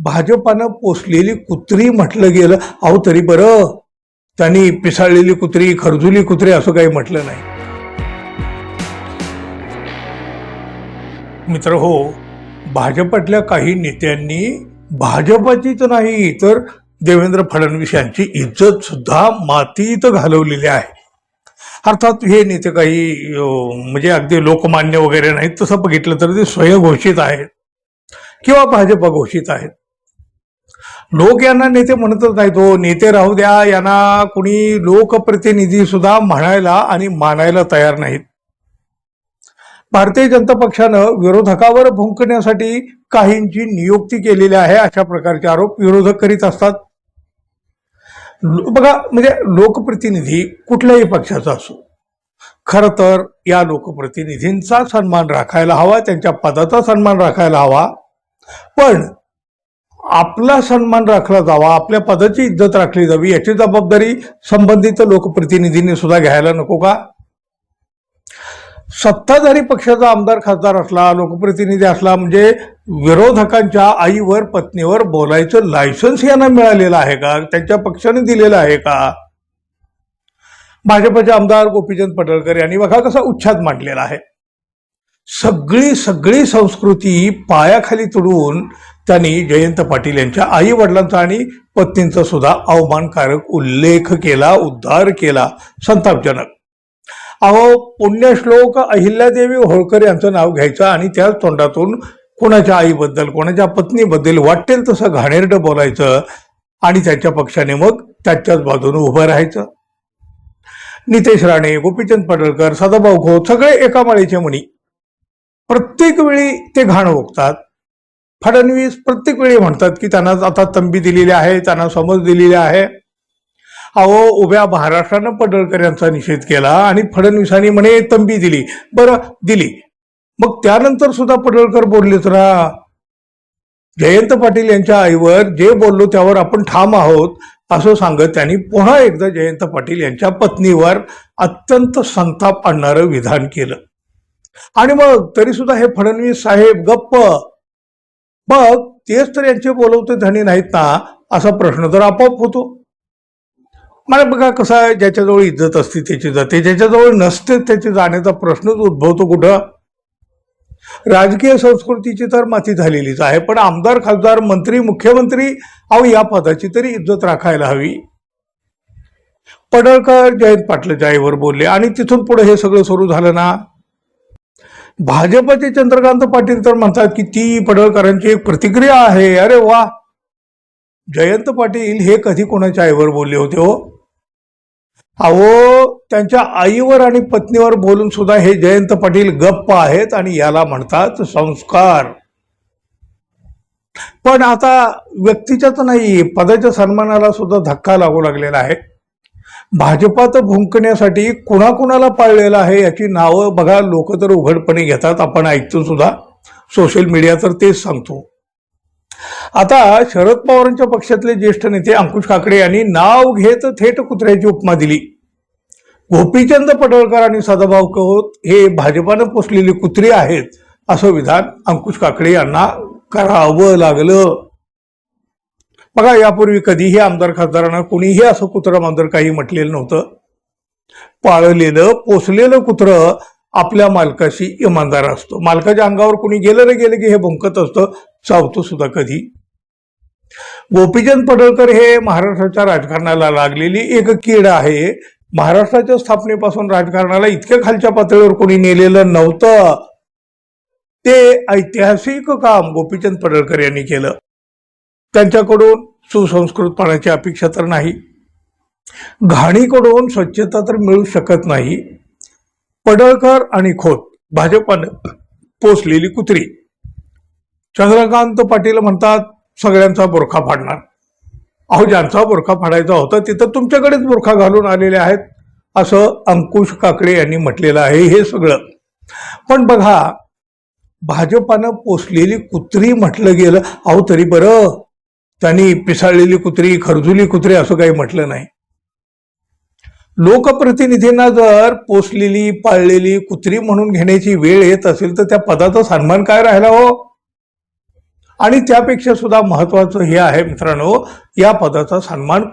भाजपानं पोसलेली कुत्री म्हटलं गेलं अहो तरी बरं. त्यांनी पिसाळलेली कुत्री खरजुली कुत्री असं काही म्हटलं नाही. मित्र हो भाजपातल्या काही नेत्यांनी भाजपाची तर नाही तर देवेंद्र फडणवीस यांची इज्जत सुद्धा मातीत घालवलेली आहे. अर्थात हे नेते काही म्हणजे अगदी लोकमान्य वगैरे नाहीत तसं बघितलं तर ते स्वयंघोषित आहेत. किंवा भाजप घोषित आहेत. लोक यांना नेते म्हणतच नाहीत हो नेते राहू द्या यांना कुणी लोकप्रतिनिधी सुद्धा म्हणायला आणि मानायला तयार नाहीत. भारतीय जनता पक्षानं विरोधकावर भुंकण्यासाठी काहींची नियुक्ती केलेली आहे अशा प्रकारचे आरोप विरोधक करीत असतात. बघा म्हणजे लोकप्रतिनिधी कुठल्याही पक्षाचा असो खर तर या लोकप्रतिनिधींचा सन्मान राखायला हवा त्यांच्या पदाचा सन्मान राखायला हवा. पण आपला सन्मान राखला जावा आपल्या पदाची इज्जत राखली जावी याची जबाबदारी संबंधित लोकप्रतिनिधींनी सुद्धा घ्यायला नको का? सत्ताधारी पक्षाचा आमदार खासदार असला लोकप्रतिनिधी असला म्हणजे विरोधकांच्या आईवर पत्नीवर बोलायचं लायसन्स यांना मिळालेलं आहे का? त्यांच्या पक्षाने दिलेलं आहे का? भाजपचे आमदार गोपीचंद पडळकर यांनी बघा कसा उच्छाद मांडलेला आहे. सगळी सगळी संस्कृती पायाखाली तुडवून त्यांनी जयंत पाटील यांच्या आई वडिलांचा आणि पत्नींचा सुद्धा अवमानकारक उल्लेख केला उद्धार केला. संतापजनक. अहो पुण्यश्लोक अहिल्यादेवी होळकर यांचं नाव घ्यायचं आणि त्याच तोंडातून कोणाच्या आईबद्दल कोणाच्या पत्नीबद्दल वाटेल तसं घाणेरडं बोलायचं आणि त्याच्या पक्षाने मग त्याच्याच बाजूने उभं राहायचं? नितेश राणे गोपीचंद पडळकर सदाभाऊ खोत सगळे एका माळीचे म्हणी प्रत्येक वेळी ते घाण ओकतात. फडणवीस प्रत्येक वेळी म्हणतात की त्यांना आता तंबी दिलेली आहे त्यांना समज दिलेली आहे. अहो उभ्या महाराष्ट्रानं पडळकर यांचा निषेध केला आणि फडणवीसांनी म्हणे तंबी दिली. बरं दिली. मग त्यानंतर सुद्धा पडळकर बोललेच ना. जयंत पाटील यांच्या आईवर जे बोललो त्यावर आपण ठाम आहोत असं सांगत त्यांनी पुन्हा एकदा जयंत पाटील यांच्या पत्नीवर अत्यंत संताप आणणारं विधान केलं. आणि मग तरी सुद्धा हे फडणवीस साहेब गप्प. मग तेच तर यांचे बोलवते धनी नाहीत ना असा प्रश्न तर आपोआप होतो. मला बघा कसा आहे ज्याच्याजवळ इज्जत असते त्याची जाते ज्याच्याजवळ नसते त्याची जाण्याचा प्रश्नच उद्भवतो कुठं? राजकीय संस्कृतीची तर माती झालेलीच आहे पण आमदार खासदार मंत्री मुख्यमंत्री अहो या पदाची तरी इज्जत राखायला हवी. पडळकर जयंत पाटलाच्या आईवर बोलले आणि तिथून पुढे हे सगळं सुरू झालं ना? भाजपचे चंद्रकांत पाटील तर म्हणतात की ती पडळकरांची एक प्रतिक्रिया आहे. अरे वा. जयंत पाटील हे कधी कोणाच्या आईवर बोलले होते हो? अहो त्यांच्या आईवर आणि पत्नीवर बोलून सुद्धा हे जयंत पाटील गप्प आहेत आणि याला म्हणतात संस्कार. पण आता व्यक्तीच्याच नाही पदाच्या सन्मानाला सुद्धा धक्का लागू लागलेला आहे. भाजपात भुंकण्यासाठी कुणाकुणाला पाळलेलं आहे याची नावं बघा लोक तर उघडपणे घेतात आपण ऐकतो सुद्धा. सोशल मीडिया तर तेच सांगतो. आता शरद पवारांच्या पक्षातले ज्येष्ठ नेते अंकुश काकडे यांनी नाव घेत थेट कुत्र्याची उपमा दिली. गोपीचंद पडळकर आणि सदाभाऊ कवत हे भाजपानं पोचलेली कुत्री आहेत असं विधान अंकुश काकडे यांना करावं लागलं. बघा यापूर्वी कधीही आमदार खासदारांना कुणीही असं कुत्रं मांजर काही म्हटलेलं नव्हतं. पाळलेलं पोसलेलं कुत्रं आपल्या मालकाशी इमानदार असतो. मालकाच्या अंगावर कुणी गेलं रे गेलं की हे भुंकत असतं चावतो सुद्धा कधी. गोपीचंद पडळकर हे महाराष्ट्राच्या राजकारणाला लागलेली एक कीड आहे. महाराष्ट्राच्या स्थापनेपासून राजकारणाला इतक्या खालच्या पातळीवर कोणी नेलेलं नव्हतं. ते ऐतिहासिक काम गोपीचंद पडळकर यांनी केलं. त्यांच्याकडून सुसंस्कृतपणाची अपेक्षा तर नाही. घाणीकडून स्वच्छता तर मिळू शकत नाही. पडळकर आणि खोत भाजपानं पोचलेली कुत्री. चंद्रकांत पाटील म्हणतात सगळ्यांचा बुरखा फाडणार. अहो ज्यांचा बुरखा फाडायचा होता तिथं तुमच्याकडेच बुरखा घालून आलेले आहेत असं अंकुश काकडे यांनी म्हटलेलं आहे हे सगळं. पण बघा भाजपानं पोचलेली कुत्री म्हटलं गेलं अहो तरी बरं त्यांनी पिसाळलेली कुत्री खरजुली कुत्री असं काही म्हटलं नाही. लोकप्रतिनिधींना जर पोसलेली पाळलेली कुत्री म्हणून घेण्याची वेळ येत असेल तर त्या पदाचा सन्मान काय राहिला हो? आणि त्यापेक्षा सुद्धा महत्वाचं हे आहे मित्रांनो या पदाचा सन्मान